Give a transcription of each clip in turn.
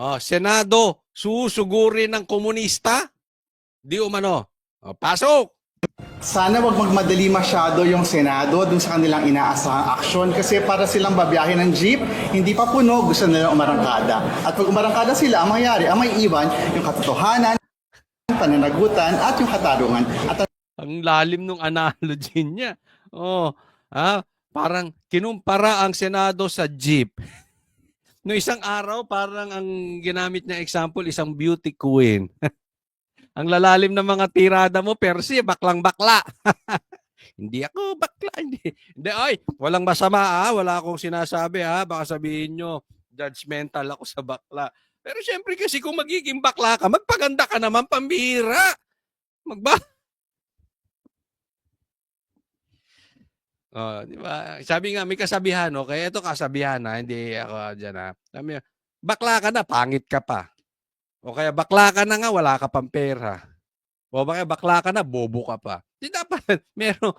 Oh, Senado, susugurin ng komunista? Di umano. Oh, pasok! Sana wag magmadali masyado yung Senado dun sa kanilang inaasahang aksyon kasi para silang babiyahe ng jeep, hindi pa puno, gusto nila umarangkada. At pag umarangkada sila, ang mangyayari, ang may iwan, yung katotohanan, pananagutan, at yung katarungan. At Ang lalim ng analogy niya. Oh, ah, parang kinumpara ang Senado sa jeep. No isang araw, parang ang ginamit niya example, isang beauty queen. ang lalalim ng mga tirada mo, Percy, baklang-bakla. hindi ako bakla. Hindi. hindi, ay, walang masama ah. Wala akong sinasabi ah. Baka sabihin nyo, judgmental ako sa bakla. Pero syempre kasi kung magiging bakla ka, magpaganda ka naman, pambihira. Magba Oh, di ba? Sabi nga may kasabihan, okay? Ito kasabihan na, hindi ako diyan ha. Sabi bakla ka na, pangit ka pa. O kaya bakla ka na nga, wala ka pang pera. O kaya bakla ka na, bobo ka pa. Di dapat, meron,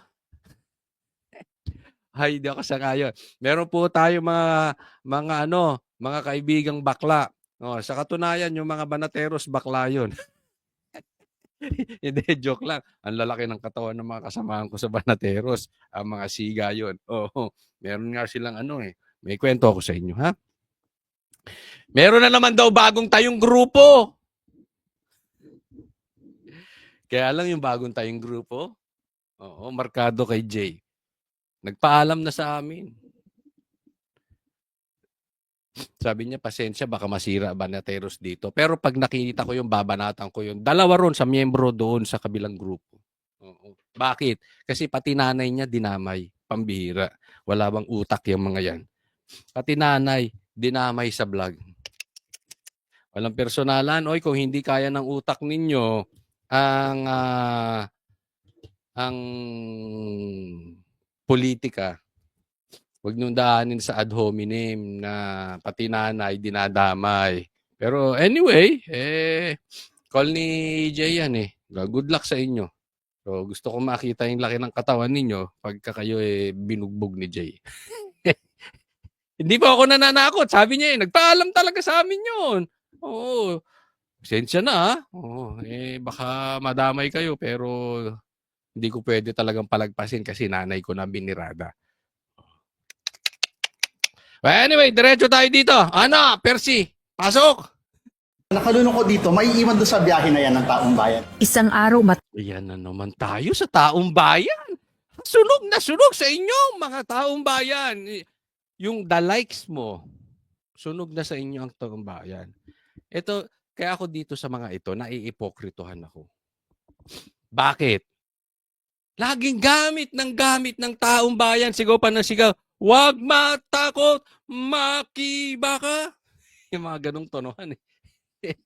ay, hindi ako sangayon. Meron po tayo mga, mga ano, mga kaibigang bakla. O, sa katunayan, yung mga banateros, bakla yun. Hindi, joke lang. Ang lalaki ng katawan ng mga kasamahan ko sa Banateros. Ang mga siga yun. Oo, meron nga silang ano eh. May kwento ako sa inyo, ha? Meron na naman daw bagong tayong grupo. Kaya lang yung bagong tayong grupo, oo, markado kay Jay. Nagpaalam na sa amin. Sabi niya, pasensya, baka masira Banateros dito. Pero pag nakita ko yung babanatan ko yun, dalawa ron sa miyembro doon sa kabilang grupo. Oo. Bakit? Kasi pati nanay niya dinamay, pambihira. Wala bang utak yung mga yan. Pati nanay, dinamay sa vlog. Walang personalan. Oy, kung hindi kaya ng utak ninyo, ang ah, ang politika, Huwag niyong daanin sa ad hominem na pati nanay dinadamay. Pero anyway, eh, call ni Jay yan eh. Good luck sa inyo. So, gusto ko makita yung laki ng katawan ninyo pagka kayo eh, binugbog ni Jay. Hindi po ako nananakot. Sabi niya eh, nagpaalam talaga sa amin yun. Oo. Pasensya na ah. Oo. Eh, baka madamay kayo pero hindi ko pwede talagang palagpasin kasi nanay ko na binirada. Well, anyway, diretso tayo dito. Ano, Percy, pasok! nakalunong ko dito, may iwan doon sa biyahe na yan ng taong bayan. Isang araw mat Ayan na naman tayo sa taong bayan. Sunog na sunog sa inyo, mga taong bayan. Yung the likes mo, sunog na sa inyo ang taong bayan. Ito, kaya ako dito sa mga ito, naiipokritohan ako. Bakit? Laging gamit ng gamit ng taong bayan. Sigaw pa ng sigaw, Huwag matakot, makiba ka. Yung mga ganong tonohan eh.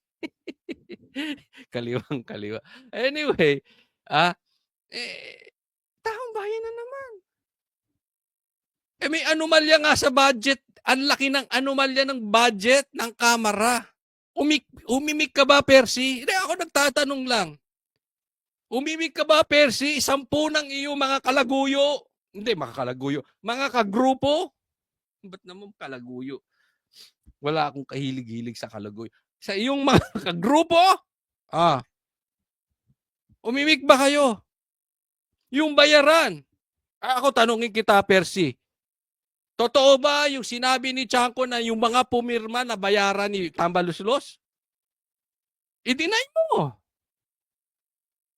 Kaliwang kaliwa. Anyway, ah, eh, taong bayan na naman. Eh, may anomalya nga sa budget. Ang laki ng anomalya ng budget ng kamera. Umik, umimik ka ba, Percy? Hindi, ako nagtatanong lang. Umimik ka ba, Percy? Sampu ng iyong mga kalaguyo. Hindi, mga kalaguyo. Mga kagrupo. Ba't naman kalaguyo? Wala akong kahilig-hilig sa kalaguyo. Sa iyong mga kagrupo, ah, umimik ba kayo? Yung bayaran. Ah, ako tanungin kita, Percy. Totoo ba yung sinabi ni Chanko na yung mga pumirma na bayaran ni Tambaluslos? I-deny mo.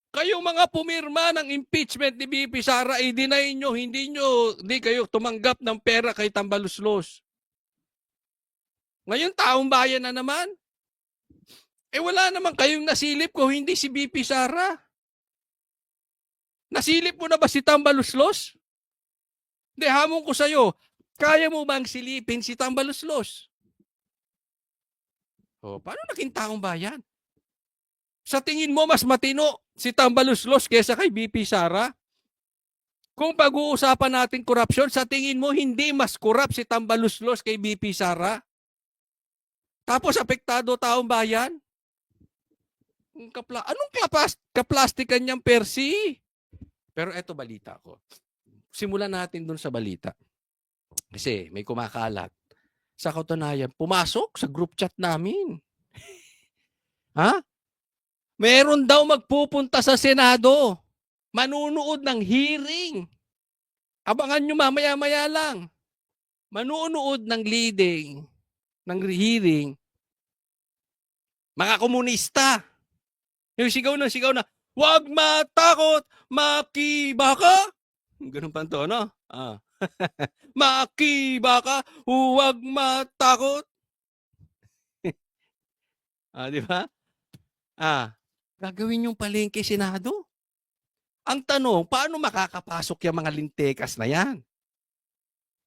Kayong mga pumirma ng impeachment ni BP Sara, i-deny nyo, hindi nyo, hindi kayo tumanggap ng pera kay Tambaluslos. Ngayon, taong bayan na naman. Eh wala naman kayong nasilip ko, hindi si BP Sara. Nasilip mo na ba si Tambaluslos? Hindi, hamon ko sa'yo. Kaya mo bang silipin si Tambaluslos? O, paano naging taong bayan? Sa tingin mo, mas matino si Tambaluslos kesa kay BP Sara? Kung pag-uusapan natin korupsyon, sa tingin mo, hindi mas korap si Tambaluslos kay BP Sara? Tapos apektado taong bayan? Kapla Anong kapas kaplastikan niyang Percy? Pero eto balita ko. Simulan natin dun sa balita. Kasi may kumakalat. Sa katunayan, pumasok sa group chat namin. Ha? Meron daw magpupunta sa Senado. Manunood ng hearing. Abangan nyo mamaya-maya lang. Manunood ng leading, ng hearing, mga komunista. Yung sigaw na sigaw na, Huwag matakot, makibaka. Ganun pa to, no? Ah. makibaka, huwag matakot. ah, di ba? Ah, gagawin yung palengke Senado. Ang tanong, paano makakapasok yung mga lintekas na yan?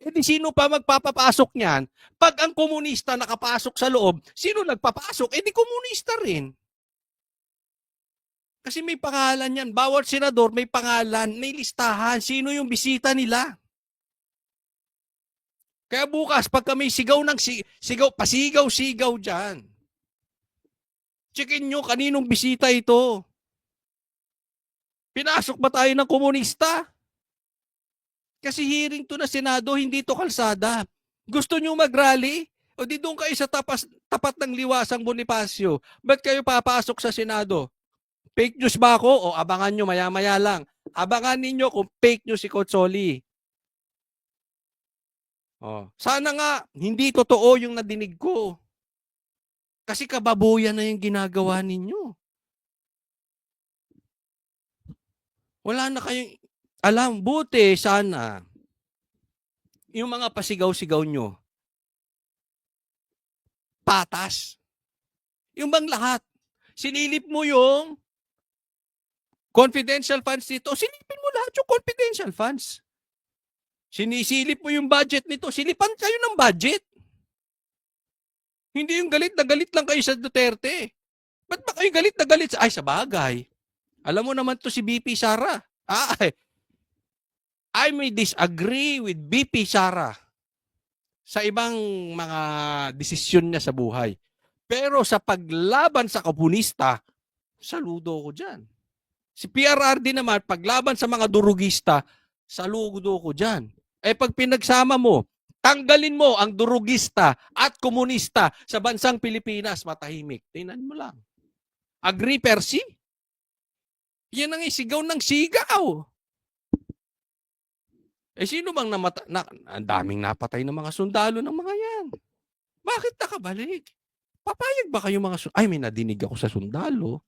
E di sino pa magpapapasok niyan? Pag ang komunista nakapasok sa loob, sino nagpapasok? E di komunista rin. Kasi may pangalan yan. Bawat senador may pangalan, may listahan. Sino yung bisita nila? Kaya bukas, pagka may sigaw ng si- sigaw, pasigaw-sigaw dyan. Checkin nyo kaninong bisita ito. Pinasok ba tayo ng komunista? Kasi hearing to na Senado, hindi to kalsada. Gusto nyo mag-rally? O di doon kayo sa tapas, tapat ng liwasang Bonifacio. Ba't kayo papasok sa Senado? Fake news ba ako? O abangan nyo maya-maya lang. Abangan ninyo kung fake news si Cotsoli. Oh, sana nga hindi totoo yung nadinig ko. Kasi kababuyan na yung ginagawa ninyo. Wala na kayong alam. Buti sana yung mga pasigaw-sigaw nyo patas. Yung bang lahat. Sinilip mo yung confidential funds dito. Silipin mo lahat yung confidential funds. Sinisilip mo yung budget nito. Silipan kayo ng budget. Hindi yung galit na galit lang kayo sa Duterte. Ba't ba kayo galit na galit? sa- Ay, sa bagay. Alam mo naman to si BP Sara. Ah. I may disagree with BP Sara sa ibang mga desisyon niya sa buhay. Pero sa paglaban sa komunista, saludo ko dyan. Si PRRD naman, paglaban sa mga durugista, saludo ko dyan. Eh pag pinagsama mo, tanggalin mo ang durugista at komunista sa bansang Pilipinas, matahimik. Tingnan mo lang. Agree, Percy? Yan ang isigaw ng sigaw. Eh sino bang namata na, ang daming napatay ng mga sundalo ng mga yan? Bakit nakabalik? Papayag ba kayo mga sundalo? Ay, may nadinig ako sa sundalo.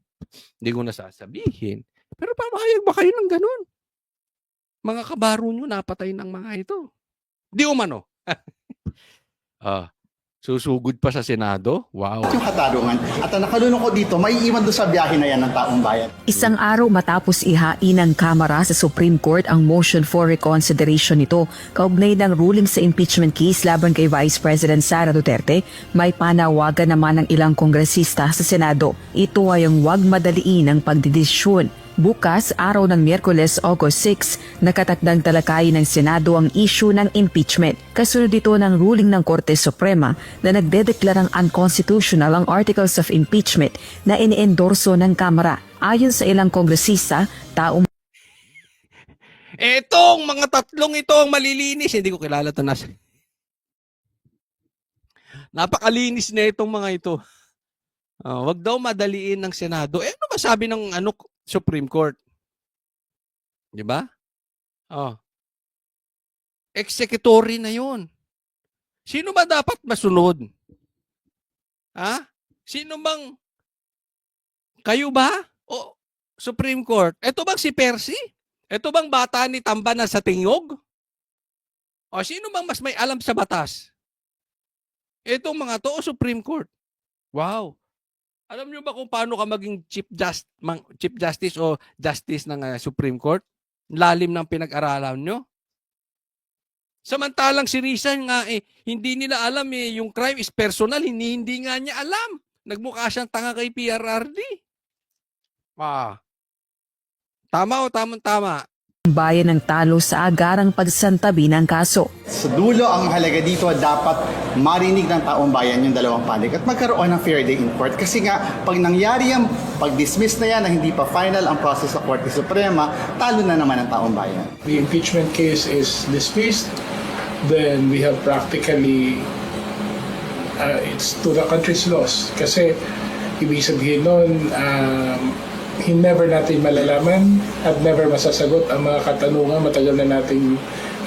Hindi ko nasasabihin. Pero papayag ba kayo ng ganun? Mga kabaro nyo napatay ng mga ito. Di umano. ah, susugod pa sa Senado? Wow. yung katarungan. At ang nakalulungkot dito, may iwan doon sa biyahe na yan ng taong bayan. Isang araw matapos ihain ng Kamara sa Supreme Court ang motion for reconsideration nito kaugnay ng ruling sa impeachment case laban kay Vice President Sara Duterte, may panawagan naman ng ilang kongresista sa Senado. Ito ay ang wag madaliin ang pagdidesisyon. Bukas, araw ng Miyerkules, August 6, nakatakdang talakayin ng Senado ang issue ng impeachment. Kasunod dito ng ruling ng Korte Suprema na nagdedeklarang unconstitutional ang articles of impeachment na iniendorso ng Kamara. Ayon sa ilang kongresista, taong Etong mga tatlong ito ang malilinis. Hindi ko kilala ito na. Napakalinis na itong mga ito. Ah, wag daw madaliin ng Senado. Eh, ano ba sabi ng ano, Supreme Court? Di ba? Oh. Executory na yon. Sino ba dapat masunod? Ha? Sino bang kayo ba? O Supreme Court? Ito bang si Percy? Ito bang bata ni Tamba na sa tingog? O sino bang mas may alam sa batas? Itong mga to o Supreme Court. Wow. Alam niyo ba kung paano ka maging chief just mang, chief justice o justice ng uh, Supreme Court? Lalim ng pinag-aralan nyo. Samantalang si Rizal nga eh, hindi nila alam eh, yung crime is personal, hindi, hindi nga niya alam. Nagmukha siyang tanga kay PRRD. Ah. Tama o tamang-tama? bayan ng talo sa agarang pagsantabi ng kaso. Sa dulo, ang mahalaga dito, dapat marinig ng taong bayan yung dalawang panig at magkaroon ng fair day in court. Kasi nga, pag nangyari yan, pag dismiss na yan na hindi pa final ang process sa Korte Suprema, talo na naman ang taong bayan. the impeachment case is dismissed, then we have practically uh, it's to the country's loss. Kasi ibig sabihin nun, um, never natin malalaman at never masasagot ang mga katanungan matagal na nating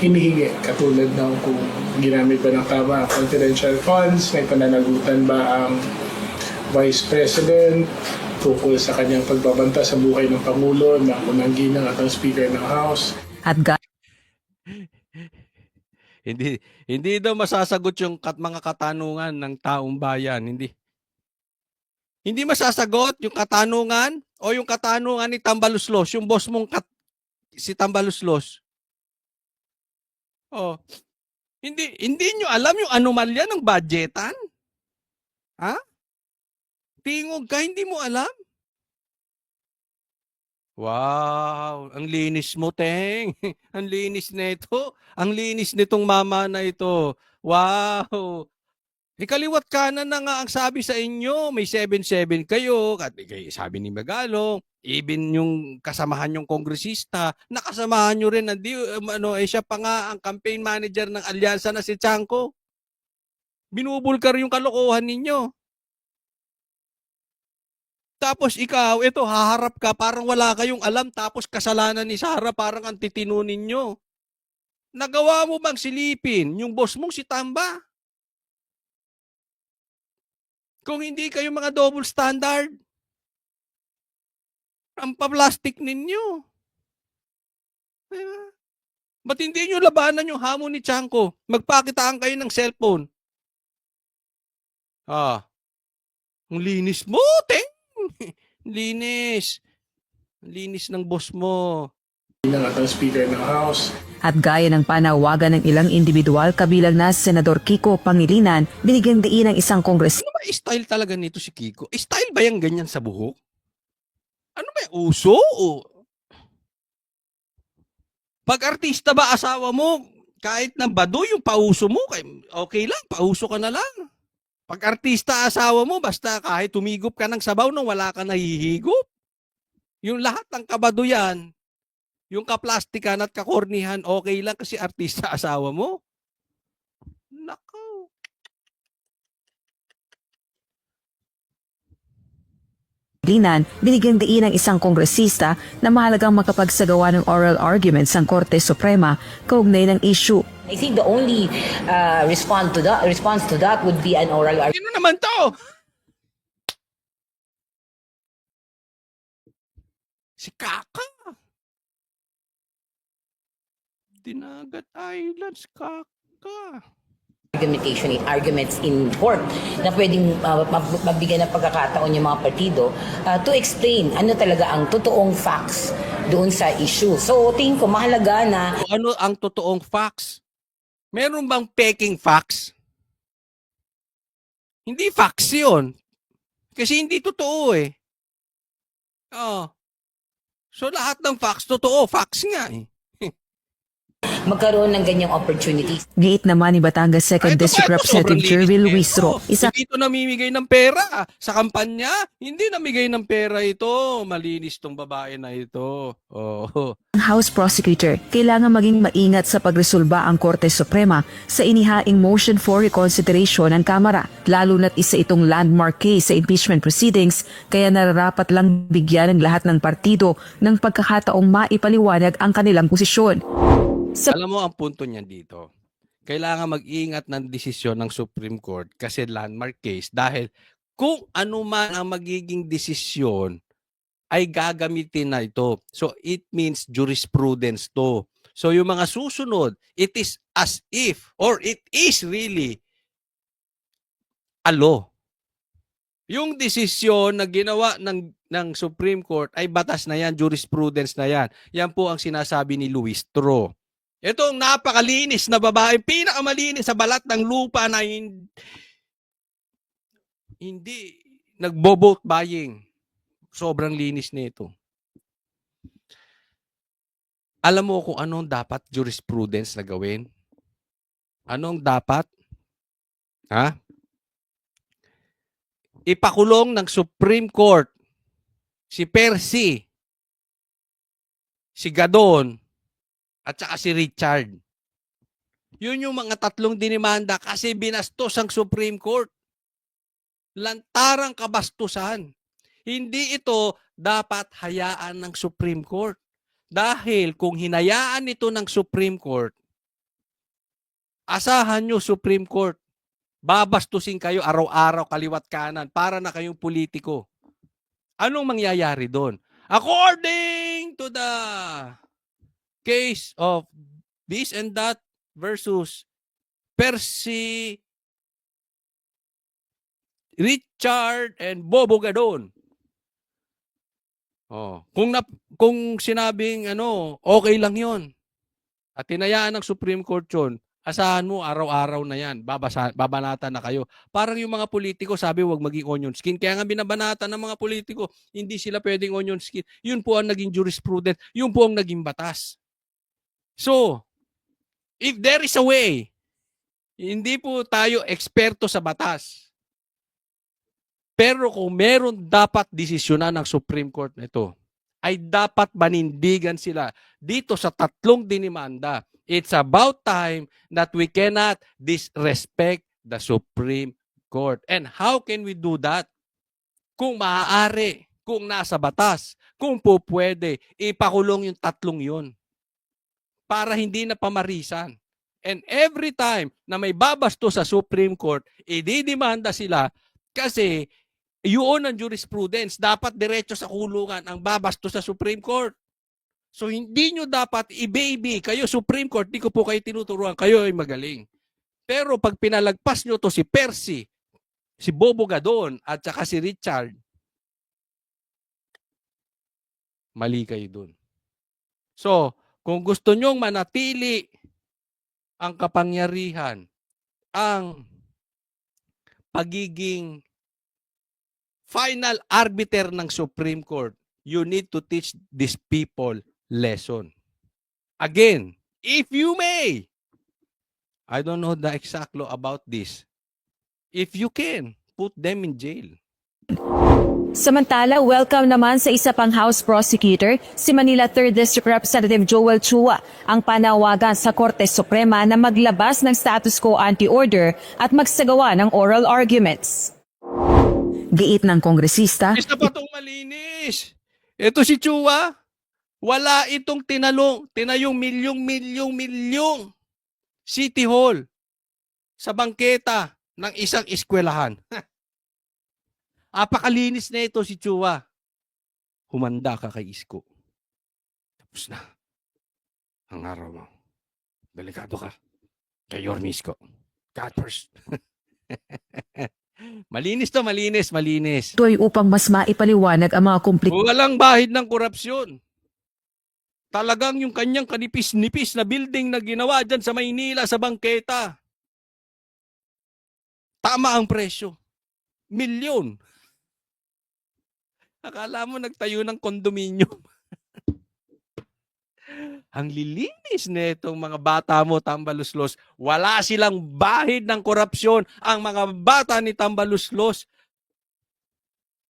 hinihingi katulad ng kung ginamit ba ng tama ang confidential funds, may pananagutan ba ang Vice President tungkol sa kanyang pagbabanta sa buhay ng Pangulo, ng unang ginang at ng Speaker ng House. At ga- Hindi hindi daw masasagot yung kat mga katanungan ng taong bayan, hindi. Hindi masasagot yung katanungan o yung katanungan ni Tambaluslos, yung boss mong kat, si Tambaluslos. Oh. Hindi hindi nyo alam yung anomalya ng budgetan? Ha? Tingog ka, hindi mo alam? Wow, ang linis mo, Teng. ang linis nito. Ang linis nitong mama na ito. Wow. Ikaliwat kanan na nga ang sabi sa inyo, may 7-7 kayo. Sabi ni Magalong, even yung kasamahan yung kongresista, nakasamahan nyo rin. Hindi, um, ano, eh, siya pa nga ang campaign manager ng alyansa na si Chanko. Binubulkar yung kalokohan ninyo. Tapos ikaw, ito, haharap ka, parang wala kayong alam, tapos kasalanan ni Sarah, parang ang titino ninyo. Nagawa mo bang silipin yung boss mong si Tamba? Kung hindi kayo mga double standard, ang pa-plastic ninyo. Diba? Ba't hindi nyo labanan yung hamon ni Chanko? Magpakitaan kayo ng cellphone. Ah. Ang linis mo, teng! linis. Linis ng boss mo. At gaya ng panawagan ng ilang individual kabilang na Senador Kiko Pangilinan, binigyan diin ng isang kongres Ano ba style talaga nito si Kiko? Style ba yung ganyan sa buhok? Ano ba uso? O... Pag artista ba asawa mo, kahit na bado yung pauso mo, kay- okay lang, pauso ka na lang. Pag artista asawa mo, basta kahit tumigop ka ng sabaw nang wala ka nahihigop. Yung lahat ng kabado yan, yung kaplastikan at kakornihan, okay lang kasi artista asawa mo. Pangilinan, binigyan diin ng isang kongresista na mahalagang makapagsagawa ng oral arguments ang Korte Suprema kaugnay ng issue. I think the only uh, respond to that response to that would be an oral argument. Sino naman to? Si Kaka. Dinagat Islands, Kaka. Argumentation in arguments in court na pwedeng uh, mab- mabigyan ng pagkakataon yung mga partido uh, to explain ano talaga ang totoong facts doon sa issue. So tingin ko mahalaga na ano ang totoong facts? Meron bang peking facts? Hindi facts yun. Kasi hindi totoo eh. Oh. So lahat ng facts totoo, facts nga eh. Magkaroon ng ganyang opportunities. Giit naman ni Batangas 2nd Ay, ito District Representative Jervil linis Luis nito. Ro, isa Hindi ito namimigay ng pera sa kampanya. Hindi namigay ng pera ito. Malinis tong babae na ito. Oh. House Prosecutor, kailangan maging maingat sa pagresolba ang Korte Suprema sa inihaing motion for reconsideration ng Kamara, lalo na't isa itong landmark case sa impeachment proceedings, kaya nararapat lang bigyan ng lahat ng partido ng pagkakataong maipaliwanag ang kanilang posisyon. Sa Alam mo ang punto niya dito. Kailangan mag-ingat ng desisyon ng Supreme Court kasi landmark case dahil kung ano man ang magiging desisyon ay gagamitin na ito. So it means jurisprudence to. So yung mga susunod, it is as if or it is really a law. Yung desisyon na ginawa ng ng Supreme Court ay batas na yan, jurisprudence na yan. Yan po ang sinasabi ni Luis Tro. Itong napakalinis na babae, pinakamalinis sa balat ng lupa na hin- hindi nagbo-vote buying. Sobrang linis nito. Alam mo kung anong dapat jurisprudence na gawin? Anong dapat? Ha? Ipakulong ng Supreme Court si Percy, si Gadon, at saka si Richard. Yun yung mga tatlong dinimanda kasi binastos ang Supreme Court. lantarang kabastusan. Hindi ito dapat hayaan ng Supreme Court. Dahil kung hinayaan ito ng Supreme Court, asahan nyo Supreme Court, babastusin kayo araw-araw kaliwat kanan para na kayong politiko. Anong mangyayari doon? According to the case of this and that versus Percy, Richard, and Bobo Gadon. Oh, kung nap, kung sinabing ano, okay lang 'yon. At tinayaan ng Supreme Court 'yon, asahan mo araw-araw na 'yan. Babasa, babanatan na kayo. Parang yung mga politiko sabi wag maging onion skin. Kaya nga binabanatan ng mga politiko, hindi sila pwedeng onion skin. Yun po ang naging jurisprudence, yun po ang naging batas. So, if there is a way, hindi po tayo eksperto sa batas. Pero kung meron dapat desisyonan ng Supreme Court nito, ay dapat manindigan sila dito sa tatlong dinimanda. It's about time that we cannot disrespect the Supreme Court. And how can we do that? Kung maaari, kung nasa batas, kung po pwede, ipakulong yung tatlong yun para hindi na pamarisan. And every time na may babasto sa Supreme Court, ididimanda sila kasi yun ang jurisprudence. Dapat diretso sa kulungan ang babasto sa Supreme Court. So hindi nyo dapat i-baby. Kayo Supreme Court, di ko po kayo tinuturuan. Kayo ay magaling. Pero pag pinalagpas nyo to si Percy, si Bobo Gadon, at saka si Richard, mali kayo dun. So, kung gusto nyong manatili ang kapangyarihan, ang pagiging final arbiter ng Supreme Court, you need to teach these people lesson. Again, if you may, I don't know the exact law about this. If you can, put them in jail. Samantala, welcome naman sa isa pang House Prosecutor, si Manila 3rd District Representative Joel Chua, ang panawagan sa Korte Suprema na maglabas ng status quo anti-order at magsagawa ng oral arguments. Giit ng kongresista, Isa pa itong malinis. Ito si Chua, wala itong tinalong, tinayong milyong, milyong, milyong City Hall sa bangketa ng isang eskwelahan. Apakalinis na ito si Chua. Humanda ka kay Isko. Tapos na. Ang araw mo. Delikado ka. Kay Yorme Isko. God first. malinis to, malinis, malinis. ito ay upang mas maipaliwanag ang mga komplikto Walang bahid ng korupsyon. Talagang yung kanyang kanipis-nipis na building na ginawa dyan sa Maynila sa bangketa. Tama ang presyo. Milyon. Akala mo nagtayo ng kondominium. ang lilinis na itong mga bata mo, Tambaluslos. Wala silang bahid ng korupsyon. Ang mga bata ni Tambaluslos,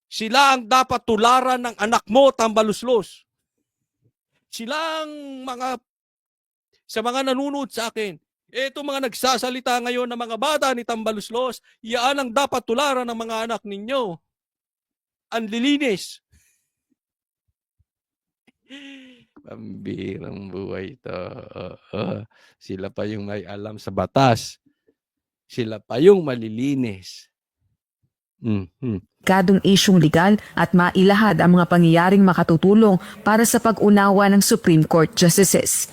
sila ang dapat tularan ng anak mo, Tambaluslos. Sila ang mga, sa mga nanonood sa akin, ito mga nagsasalita ngayon ng mga bata ni Tambaluslos, yan ang dapat tularan ng mga anak ninyo. Ang lilinis. Pambirang buhay ito. Oo. Sila pa yung may alam sa batas. Sila pa yung malilinis. Mhm. kadong isyong legal at mailahad ang mga pangyayaring makatutulong para sa pag-unawa ng Supreme Court Justices.